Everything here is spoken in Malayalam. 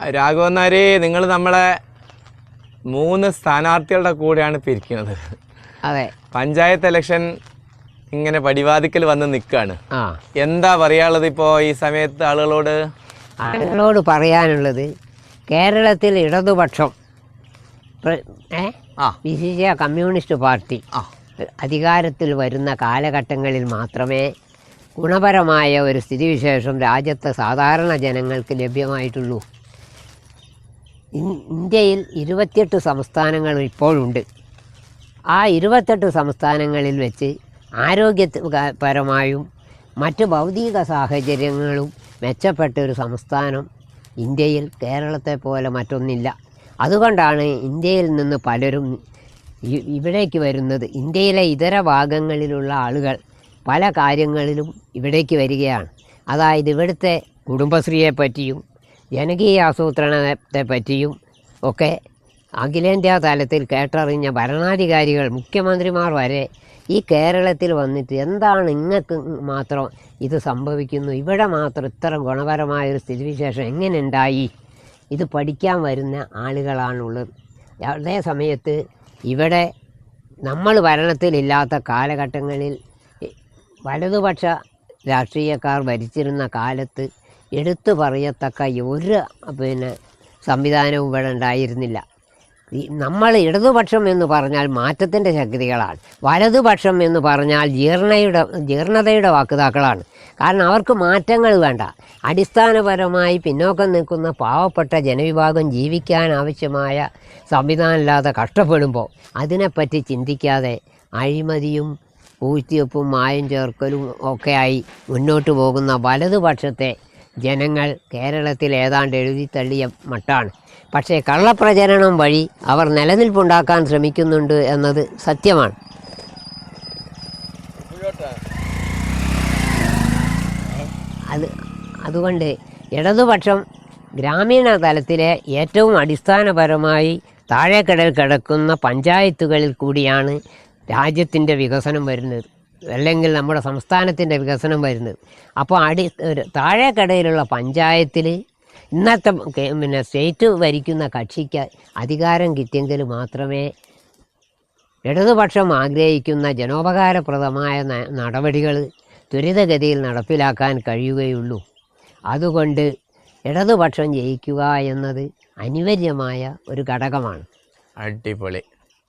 രാഘവന്നാരി നിങ്ങൾ നമ്മളെ മൂന്ന് സ്ഥാനാർത്ഥികളുടെ കൂടെയാണ് പിരിക്കുന്നത്. അതെ. പഞ്ചായത്ത് ഇലക്ഷൻ ഇങ്ങനെ പടിവാതിക്കൽ വന്ന് നിൽക്കുകയാണ് ആ. എന്താ പറയാനുള്ളത് ഇപ്പോൾ ഈ സമയത്ത് ആളുകളോട്? ആളുകളോട് പറയാനുള്ളത് കേരളത്തിൽ ഇടതുപക്ഷം വിശിഷ്യ കമ്മ്യൂണിസ്റ്റ് പാർട്ടി അധികാരത്തിൽ വരുന്ന കാലഘട്ടങ്ങളിൽ മാത്രമേ ഗുണപരമായ ഒരു സ്ഥിതിവിശേഷം രാജ്യത്തെ സാധാരണ ജനങ്ങൾക്ക് ലഭ്യമായിട്ടുള്ളൂ. ഇന്ത്യയിൽ ഇരുപത്തിയെട്ട് സംസ്ഥാനങ്ങൾ ഇപ്പോഴുണ്ട്. ആ ഇരുപത്തെട്ട് സംസ്ഥാനങ്ങളിൽ വെച്ച് ആരോഗ്യപരമായും മറ്റ് ഭൗതിക സാഹചര്യങ്ങളും മെച്ചപ്പെട്ട ഒരു സംസ്ഥാനം ഇന്ത്യയിൽ കേരളത്തെ പോലെ മറ്റൊന്നില്ല. അതുകൊണ്ടാണ് ഇന്ത്യയിൽ നിന്ന് പലരും ഇവിടേക്ക് വരുന്നത്. ഇന്ത്യയിലെ ഇതര ഭാഗങ്ങളിലുള്ള ആളുകൾ പല കാര്യങ്ങളിലും ഇവിടേക്ക് വരികയാണ്. അതായത് ഇവിടുത്തെ കുടുംബശ്രീയെ പറ്റിയും ജനകീയ ആസൂത്രണത്തെ പറ്റിയും ഒക്കെ അഖിലേന്ത്യാ തലത്തിൽ കേട്ടറിഞ്ഞ ഭരണാധികാരികൾ മുഖ്യമന്ത്രിമാർ വരെ ഈ കേരളത്തിൽ വന്നിട്ട് എന്താണ് ഇങ്ങക്ക് മാത്രം ഇത് സംഭവിക്കുന്നു? ഇവിടെ മാത്രം ഇത്ര ഗുണപരമായ ഒരു സ്ഥിതിവിശേഷം എങ്ങനെ ഉണ്ടായി ഇത് പഠിക്കാൻ വരുന്ന ആളുകളാണുള്ളത്. അതേ സമയത്ത് ഇവിടെ നമ്മൾ ഭരണത്തിലില്ലാത്ത കാലഘട്ടങ്ങളിൽ വലതുപക്ഷ രാഷ്ട്രീയക്കാർ ഭരിച്ചിരുന്ന കാലത്ത് എടുത്തു പറയത്തക്ക ഒരു പിന്നെ സംവിധാനവും ഇവിടെ ഉണ്ടായിരുന്നില്ല. നമ്മൾ ഇടതുപക്ഷം എന്ന് പറഞ്ഞാൽ മാറ്റത്തിന്റെ ശക്തികളാണ്. വലതുപക്ഷം എന്ന് പറഞ്ഞാൽ ജീർണയുടെ ജീർണതയുടെ വാക്കുതാക്കളാണ് കാരണം അവർക്ക് മാറ്റങ്ങൾ വേണ്ട. അടിസ്ഥാനപരമായി പിന്നോക്കം നിൽക്കുന്ന പാവപ്പെട്ട ജനവിഭാഗം ജീവിക്കാൻ ആവശ്യമായ സംവിധാനമില്ലാതെ കഷ്ടപ്പെടുമ്പോൾ അതിനെപ്പറ്റി ചിന്തിക്കാതെ അഴിമതിയും പൂഴ്ത്തിവെപ്പും മായം ചേർക്കലും ഒക്കെയായി മുന്നോട്ട് പോകുന്ന വലതുപക്ഷത്തെ ജനങ്ങൾ കേരളത്തിൽ ഏതാണ്ട് എഴുതി തള്ളിയ മട്ടാണ്. പക്ഷേ കള്ളപ്രചരണം വഴി അവർ നിലനിൽപ്പുണ്ടാക്കാൻ ശ്രമിക്കുന്നുണ്ട് എന്നത് സത്യമാണ്. അത് അതുകൊണ്ട് ഇടതുപക്ഷം ഗ്രാമീണ തലത്തിലെ ഏറ്റവും അടിസ്ഥാനപരമായി താഴേക്കടൽ കിടക്കുന്ന പഞ്ചായത്തുകളിൽ കൂടിയാണ് രാജ്യത്തിന്റെ വികസനം വരുന്നത്. അല്ലെങ്കിൽ നമ്മുടെ സംസ്ഥാനത്തിന്റെ വികസനം വരുന്നത്. അപ്പോൾ അടി താഴേക്കടയിലുള്ള പഞ്ചായത്തിൽ ഇന്നത്തെ പിന്നെ സ്റ്റേറ്റ് ഭരിക്കുന്ന കക്ഷിക്ക് അധികാരം കിട്ടിയെങ്കിൽ മാത്രമേ ഇടതുപക്ഷം ആഗ്രഹിക്കുന്ന ജനോപകാരപ്രദമായ നടപടികൾ ത്വരിതഗതിയിൽ നടപ്പിലാക്കാൻ കഴിയുകയുള്ളൂ. അതുകൊണ്ട് ഇടതുപക്ഷം ജയിക്കുക എന്നത് അനിവാര്യമായ ഒരു ഘടകമാണ്. അടിപൊളി.